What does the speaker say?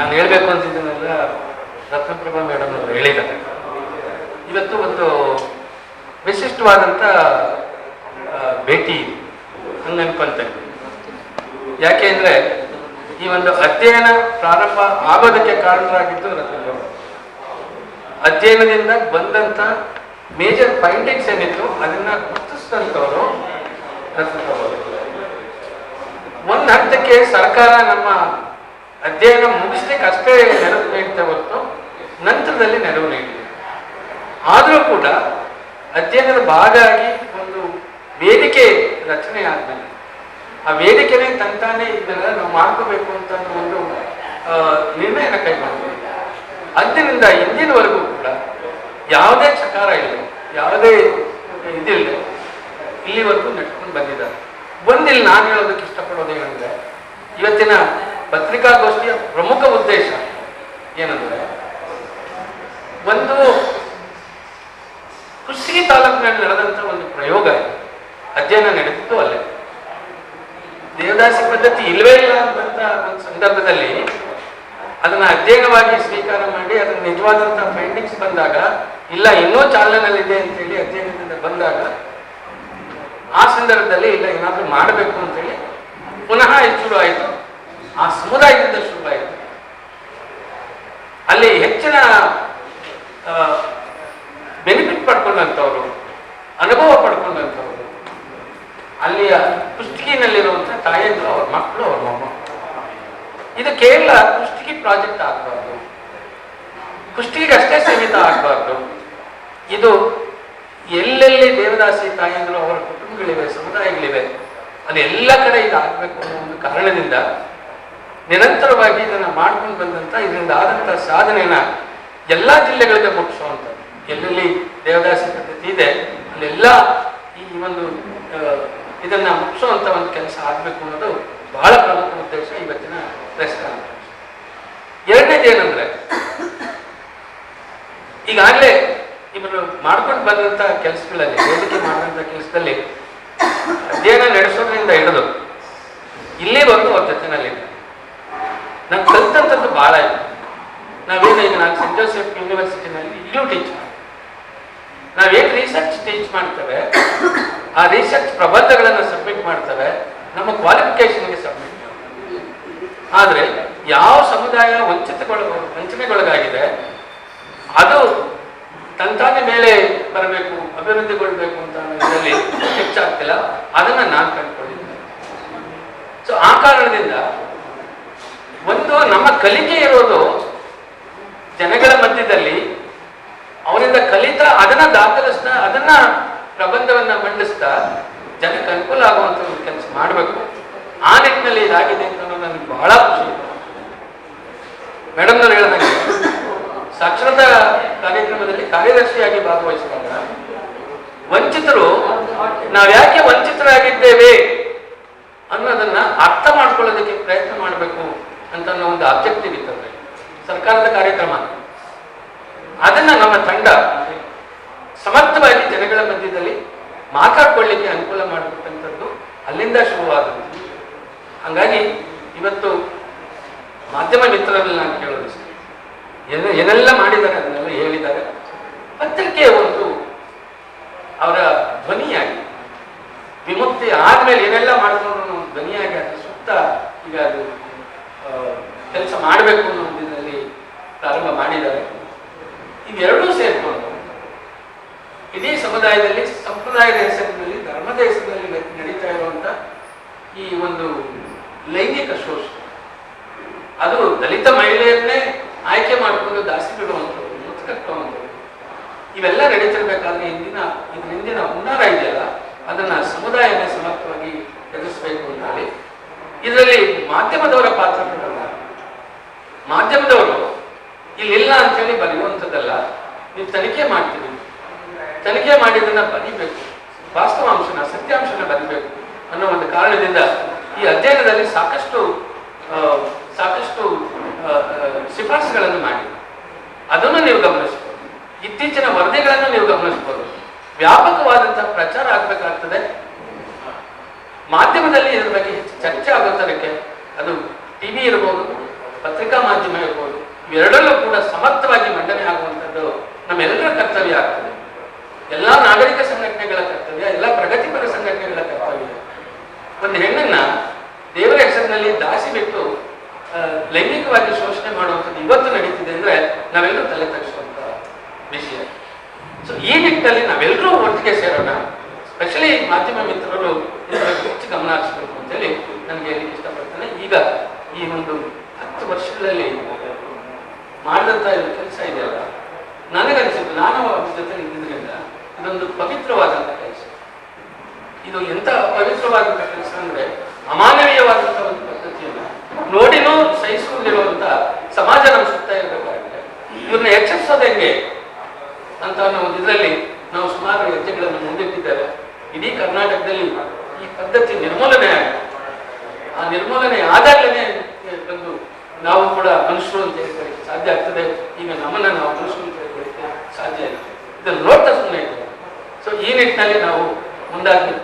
ನಾನು ಹೇಳಬೇಕು ಅಂತಿದ್ದನ್ನೆಲ್ಲ ರತ್ನಪ್ರಭಾ ಮೇಡಮ್ ಅವರು ಹೇಳಿದ್ದಾರೆ. ಇವತ್ತು ಒಂದು ವಿಶಿಷ್ಟವಾದಂಥ ಭೇಟಿ ಭೇಟಿ ಹಂಗೆ ಅನ್ಕೊಂತೇನೆ ಯಾಕೆ ಅಂದರೆ ಈ ಒಂದು ಅಧ್ಯಯನ ಪ್ರಾರಂಭ ಆಗೋದಕ್ಕೆ ಕಾರಣರಾಗಿದ್ದು ರತ್ನಪ್ರಭಾ ಅಧ್ಯಯನದಿಂದ ಬಂದಂಥ ಮೇಜರ್ ಫೈಂಡಿಂಗ್ಸ್ ಏನಿತ್ತು, ಅದನ್ನ ಗುರುತಿಸಿದಂಥವರು ರತ್ನಪ್ರಭಾ ಒಂದು ಹಂತಕ್ಕೆ ಸರ್ಕಾರ ನಮ್ಮ ಅಧ್ಯಯನ ಮುಗಿಸ್ಲಿಕ್ಕೆ ಅಷ್ಟೇ ನೆರವು ನೀಡುತ್ತೆ ಹೊರತು ನಂತರದಲ್ಲಿ ನೆರವು ನೀಡಿದೆ. ಆದರೂ ಕೂಡ ಅಧ್ಯಯನದ ಭಾಗ ಆಗಿ ಒಂದು ವೇದಿಕೆ ರಚನೆ ಆದ್ಮೇಲೆ, ಆ ವೇದಿಕೆನೇ ತಂತಾನೆ ಇದನ್ನೆಲ್ಲ ನಾವು ಮಾಡ್ಕೋಬೇಕು ಅಂತ ಒಂದು ನಿರ್ಣಯನ ಕೈಗೊಂಡಿದ್ದೀವಿ ಅಂದಿನಿಂದ ಇಂದಿನವರೆಗೂ ಕೂಡ ಯಾವುದೇ ಚಕಾರ ಇಲ್ಲ, ಯಾವುದೇ ಇದಿಲ್ಲ. ಇಲ್ಲಿವರೆಗೂ ನೆಟ್ಕೊಂಡು ಬಂದಿದ್ದಾರೆ. ಬಂದಿಲ್ಲಿ, ನಾನು ಹೇಳೋದಕ್ಕೆ ಇಷ್ಟಪಡೋದು ಏನಂದ್ರೆ ಇವತ್ತಿನ ಪತ್ರಿಕಾಗೋಷ್ಠಿಯ ಪ್ರಮುಖ ಉದ್ದೇಶ ಏನಂದ್ರೆ ಒಂದು ಕೃಷಿ ತಾಲೂಕಿನಲ್ಲಿ ನಡೆದಂತ ಒಂದು ಪ್ರಯೋಗ ಅಧ್ಯಯನ ನಡೆದಿತ್ತು ಅಲ್ಲೇ. ದೇವದಾಸಿ ಪದ್ಧತಿ ಇಲ್ಲವೇ ಇಲ್ಲ ಅಂತ ಒಂದು ಸಂದರ್ಭದಲ್ಲಿ ಅದನ್ನ ಅಧ್ಯಯನವಾಗಿ ಸ್ವೀಕಾರ ಮಾಡಿ ಅದನ್ನ ನಿಜವಾದಂತಹ ಫೈಂಡಿಂಗ್ಸ್ ಬಂದಾಗ, ಇಲ್ಲ, ಇನ್ನೂ ಚಾಲನೆಯಲ್ಲಿದೆ ಅಂತ ಹೇಳಿ ಅಧ್ಯಯನದಿಂದ ಬಂದಾಗ, ಆ ಸಂದರ್ಭದಲ್ಲಿ ಇಲ್ಲ, ಏನಾದ್ರೂ ಮಾಡಬೇಕು ಅಂತೇಳಿ ಪುನಃ ಹೆಚ್ಚು ಆಯಿತು. ಆ ಸಮುದಾಯದಿಂದ ಶುರುವಾಯಿತು. ಅಲ್ಲಿ ಹೆಚ್ಚಿನ ಬೆನಿಫಿಟ್ ಪಡ್ಕೊಂಡಂಥವ್ರು, ಅನುಭವ ಪಡ್ಕೊಂಡಂಥವ್ರು, ಅಲ್ಲಿಯ ಕುಷ್ಟಗಿನಲ್ಲಿರುವಂಥ ತಾಯಂದ್ರು ಅವ್ರ ಮಕ್ಕಳು, ಅವ್ರ ಮೊಮ್ಮ ಇದು ಕೇವಲ ಕುಷ್ಟಗಿ ಪ್ರಾಜೆಕ್ಟ್ ಆಗಬಾರ್ದು. ಕುಷ್ಟಗಿಗೆ ಅಷ್ಟೇ ಸೀಮಿತ ಆಗಬಾರ್ದು. ಇದು ಎಲ್ಲೆಲ್ಲಿ ದೇವದಾಸಿ ತಾಯಂದ್ರು ಅವರ ಕುಟುಂಬಗಳಿವೆ, ಸಮುದಾಯಗಳಿವೆ ಅಲ್ಲಿ ಎಲ್ಲ ಕಡೆ ಇದು ಆಗಬೇಕು ಅನ್ನೋ ಒಂದು ಕಾರಣದಿಂದ ನಿರಂತರವಾಗಿ ಇದನ್ನ ಮಾಡ್ಕೊಂಡು ಬಂದಂತ ಇದರಿಂದ ಆದಂತ ಸಾಧನೆನ ಎಲ್ಲಾ ಜಿಲ್ಲೆಗಳಿಗೆ ಮುಟ್ಟಿಸುವಂಥದ್ದು ಎಲ್ಲೆಲ್ಲಿ ದೇವದಾಸಿ ಪದ್ಧತಿ ಇದೆ, ಅಲ್ಲೆಲ್ಲ ಈ ಒಂದು ಇದನ್ನ ಮುಟ್ಟಿಸುವಂತ ಒಂದು ಕೆಲಸ ಆಗಬೇಕು ಅನ್ನೋದು ಬಹಳ ಪ್ರಮುಖ ಉದ್ದೇಶ ಇವತ್ತಿನ ಕಾನ್ಫರೆನ್ಸ್ ಎರಡನೇದು ಏನಂದ್ರೆ, ಈಗಾಗಲೇ ಇವರು ಮಾಡ್ಕೊಂಡು ಬಂದಂತ ಕೆಲಸಗಳಲ್ಲಿ ವೇದಿಕೆ ಮಾಡಿದಂತ ಕೆಲಸದಲ್ಲಿ ಅಧ್ಯಯನ ನಡೆಸೋದ್ರಿಂದ ಹಿಡಿದು ಇಲ್ಲಿವರೆಗೂ ಅವ್ರ ಜೊತೆನಲ್ಲಿ ಕಲ್ತಂಥದ್ದು ಬಹಳ ಇದೆ. ನಾವೇನು ಈಗ ನಾನು ಸೆಂಟ್ ಜೋಸೆಫ್ ಯೂನಿವರ್ಸಿಟಿನಲ್ಲಿ ಈಗಲೂ ಟೀಚ್ ಮಾಡ್ತೀನಿ ನಾವೇನು ರಿಸರ್ಚ್ ಟೀಚ್ ಮಾಡ್ತೇವೆ. ಆ ರಿಸರ್ಚ್ ಪ್ರಬಂಧಗಳನ್ನು ಸಬ್ಮಿಟ್ ಮಾಡ್ತೇವೆ. ನಮ್ಮ ಕ್ವಾಲಿಫಿಕೇಶನ್ಗೆ ಸಬ್ಮಿಟ್ ಮಾಡ್ತೇವೆ. ಆದರೆ ಯಾವ ಸಮುದಾಯ ವಂಚಿತಗೊಳ ವಂಚನೆಗೊಳಗಾಗಿದೆ, ಅದು ತಂತಾನೆ ಮೇಲೆ ಬರಬೇಕು, ಅಭಿವೃದ್ಧಿಗೊಳ್ಬೇಕು ಅಂತ ಇದರಲ್ಲಿ ಹೆಚ್ಚಾಗ್ತಿಲ್ಲ. ಅದನ್ನ ನಾನು ಕಂಡುಕೊಂಡಿದ್ದೇನೆ. ಸೊ ಆ ಕಾರಣದಿಂದ ಒಂದು ನಮ್ಮ ಕಲಿಕೆ ಇರೋದು ಜನಗಳ ಮಧ್ಯದಲ್ಲಿ ಅವರಿಂದ ಕಲಿತ ಅದನ್ನ ದಾಖಲಿಸ್ತಾ, ಅದನ್ನ ಪ್ರಬಂಧವನ್ನ ಮಂಡಿಸ್ತಾ ಜನಕ್ಕೆ ಅನುಕೂಲ ಆಗುವಂತ ಒಂದು ಕೆಲಸ ಮಾಡಬೇಕು. ಆ ನಿಟ್ಟಿನಲ್ಲಿ ಇದಾಗಿದೆ ಅಂತ ನನಗೆ ಬಹಳ ಖುಷಿ. ಇದೆ ಮೇಡಮ್ನವ್ರು ಹೇಳಿದಂಗೆ, ಸಾಕ್ಷರತಾ ಕಾರ್ಯಕ್ರಮದಲ್ಲಿ ಕಾರ್ಯದರ್ಶಿಯಾಗಿ ಭಾಗವಹಿಸಿದಾಗ ವಂಚಿತರು, ನಾವ್ಯಾಕೆ ವಂಚಿತರಾಗಿದ್ದೇವೆ ಅನ್ನೋದನ್ನ ಅರ್ಥ ಮಾಡ್ಕೊಳ್ಳೋದಕ್ಕೆ ಪ್ರಯತ್ನ ಮಾಡಬೇಕು ಅಂತ ಅನ್ನೋ ಒಂದು ಆಬ್ಜೆಕ್ಟಿವ್ ಇತ್ತು ಸರ್ಕಾರದ ಕಾರ್ಯಕ್ರಮ. ಅದನ್ನ ನಮ್ಮ ತಂಡ ಸಮರ್ಥವಾಗಿ ಜನಗಳ ಮಧ್ಯದಲ್ಲಿ ಮಾತಾಡ್ಕೊಳ್ಳಿಕ್ಕೆ ಅನುಕೂಲ ಮಾಡಿಕೊಟ್ಟಂಥದ್ದು ಅಲ್ಲಿಂದ ಶುರುವಾದದ್ದು. ಹಂಗಾಗಿ ಇವತ್ತು ಮಾಧ್ಯಮ ಮಿತ್ರರಲ್ಲಿ ನಾನು ಕೇಳೋದು ಏನೆಲ್ಲ ಮಾಡಿದ್ದಾರೆ ಅದನ್ನೆಲ್ಲ ಹೇಳಿದ್ದಾರೆ. ಪತ್ರಿಕೆಯ ಒಂದು ಅವರ ಧ್ವನಿಯಾಗಿ ವಿಮುಕ್ತಿ ಆದ್ಮೇಲೆ ಏನೆಲ್ಲ ಮಾಡಿದ್ರು ಒಂದು ಧ್ವನಿಯಾಗಿ ಅದ್ರ ಸುತ್ತ ಈಗ ಅದು ಕೆಲಸ ಮಾಡಬೇಕು ಅನ್ನೋ ಒಂದು ಇದರಲ್ಲಿ ಪ್ರಾರಂಭ ಮಾಡಿದ್ದಾರೆ. ಇವೆರಡೂ ಸೇರ್ಕೊಂಡು ಇಡೀ ಸಮುದಾಯದಲ್ಲಿ ಸಂಪ್ರದಾಯದ ಹೆಸರಿನಲ್ಲಿ ಧರ್ಮದ ಹೆಸರಿನಲ್ಲಿ ನಡೆ- ನಡೀತಾ ಇರುವಂತ ಈ ಒಂದು ಲೈಂಗಿಕ ಶೋಷಣೆ. ಅದು ದಲಿತ ಮಹಿಳೆಯನ್ನೇ ಆಯ್ಕೆ ಮಾಡಿಕೊಂಡು ದಾಸಿ ಬಿಡುವಂಥದ್ದು ಮುತ್ಕಟ್ಟುವಂಥದ್ದು ಇವೆಲ್ಲ ನಡೀತಿರ್ಬೇಕಾದ್ರೆ ಇಂದಿನ ಇದು ಹಿಂದಿನ ಹುನ್ನಾರ ಇದೆಯಲ್ಲ, ಅದನ್ನ ಸಮುದಾಯನೇ ಸಮರ್ಥವಾಗಿ ಎದುರಿಸಬೇಕು ಅಂತ ಇದರಲ್ಲಿ ಮಾಧ್ಯಮದವರ ಪಾತ್ರ. ಮಾಧ್ಯಮದವರು ಇಲ್ಲಿಲ್ಲ ಅಂತೇಳಿ ಬರೆಯುವಂಥದ್ದಲ್ಲ, ನೀವು ತನಿಖೆ ಮಾಡ್ತೀವಿ ತನಿಖೆ ಮಾಡಿದ್ದನ್ನ ಬರಿಬೇಕು. ವಾಸ್ತವಾಂಶನ, ಸತ್ಯಾಂಶನ ಬರಿಬೇಕು ಅನ್ನೋ ಒಂದು ಕಾರಣದಿಂದ ಈ ಅಧ್ಯಯನದಲ್ಲಿ ಸಾಕಷ್ಟು ಸಾಕಷ್ಟು ಶಿಫಾರಸುಗಳನ್ನು ಮಾಡಿ ಅದನ್ನು ನೀವು ಗಮನಿಸ್ಬೋದು. ಇತ್ತೀಚಿನ ವರದಿಗಳನ್ನು ನೀವು ಗಮನಿಸ್ಬೋದು. ವ್ಯಾಪಕವಾದಂತಹ ಪ್ರಚಾರ ಆಗ್ಬೇಕಾಗ್ತದೆ. ಮಾಧ್ಯಮದಲ್ಲಿ ಇದ್ರ ಬಗ್ಗೆ ಹೆಚ್ಚು ಚರ್ಚೆ ಆಗುತ್ತದಕ್ಕೆ ಅದು ಟಿವಿ ಇರ್ಬೋದು, ಪತ್ರಿಕಾ ಮಾಧ್ಯಮ ಇರ್ಬೋದು ಇವೆರಡಲ್ಲೂ ಕೂಡ ಸಮರ್ಥವಾಗಿ ಮಂಡನೆ ಆಗುವಂಥದ್ದು ನಮ್ಮೆಲ್ಲರ ಕರ್ತವ್ಯ ಆಗ್ತದೆ. ಎಲ್ಲ ನಾಗರಿಕ ಸಂಘಟನೆಗಳ ಕರ್ತವ್ಯ, ಎಲ್ಲ ಪ್ರಗತಿಪರ ಸಂಘಟನೆಗಳ ಕರ್ತವ್ಯ. ಒಂದು ಹೆಣ್ಣನ್ನ ದೇವರ ಹೆಸರಿನಲ್ಲಿ ದಾಸಿ ಬಿಟ್ಟು ಲೈಂಗಿಕವಾಗಿ ಶೋಷಣೆ ಮಾಡುವಂಥದ್ದು ಇವತ್ತು ನಡೀತಿದೆ ಅಂದ್ರೆ ನಾವೆಲ್ಲರೂ ತಲೆ ತಗ್ಸುವಂತ ವಿಷಯ. ಸೊ ಈ ನಿಟ್ಟಿನಲ್ಲಿ ನಾವೆಲ್ಲರೂ ಒಟ್ಟಿಗೆ ಸೇರೋಣ. ಸ್ಪೆಷಲಿ ಮಾಧ್ಯಮ ಮಿತ್ರರು ಹೆಚ್ಚು ಗಮನ ಹರಿಸಬೇಕು ಅಂತೇಳಿ ನನಗೆ ಹೇಳಿ ಇಷ್ಟಪಡ್ತೇನೆ. ಈಗ ಈ ಒಂದು ಹತ್ತು ವರ್ಷಗಳಲ್ಲಿ ಮಾಡಿದಂಥ ಕೆಲಸ ಇದೆಯಲ್ಲ? ನನಗನಿಸಿದ್ದು ನಾನು ಅವ್ರ ಜೊತೆ ಇದ್ದಿದ್ದರಿಂದ ಇದೊಂದು ಪವಿತ್ರವಾದಂಥ ಕೆಲಸ. ಇದು ಎಂತ ಪವಿತ್ರವಾದಂಥ ಕೆಲಸ ಅಂದ್ರೆ ಅಮಾನವೀಯವಾದಂಥ ಒಂದು ಪದ್ಧತಿಯನ್ನು ನೋಡಿನೂ ಸಹಿಸಿಕೊಂಡಿರುವಂತ ಸಮಾಜ ನಮ್ಮ ಸುತ್ತ ಇರಬೇಕಾಗಿದೆ. ಇವ್ರನ್ನ ಎಚ್ಚರಿಸೋದು ಹೆಂಗೆ? ಅಂತ ಒಂದು ಇದರಲ್ಲಿ ನಾವು ಸುಮಾರು ಹೆಜ್ಜೆಗಳನ್ನು ಮುಂದಿಟ್ಟಿದ್ದೇವೆ. ಇಡೀ ಕರ್ನಾಟಕದಲ್ಲಿ ಈ ಪದ್ಧತಿ ನಿರ್ಮೂಲನೆ ಆಗಿದೆ. ಆ ನಿರ್ಮೂಲನೆ ಆದಾಗಲೇ ಒಂದು ನಾವು ಕೂಡ ಮನುಷ್ಯರು ಅಂತ ಹೇಳ್ಕೊಳ್ಳಿಕ್ಕೆ ಸಾಧ್ಯ ಆಗ್ತದೆ. ಈಗ ನಮ್ಮನ್ನ ನಾವು ಮನುಷ್ಯರು ಅಂತ ಹೇಳ್ಕೊಳ್ಳಿಕ್ಕೆ ಸಾಧ್ಯ ಇಲ್ಲ. ಇದನ್ನು ನೋಡ್ತಾ ಸುಮ್ಮನೆ ಸೊ ಈ ನಿಟ್ಟಿನಲ್ಲಿ ನಾವು ಮುಂದಾಗಬೇಕು.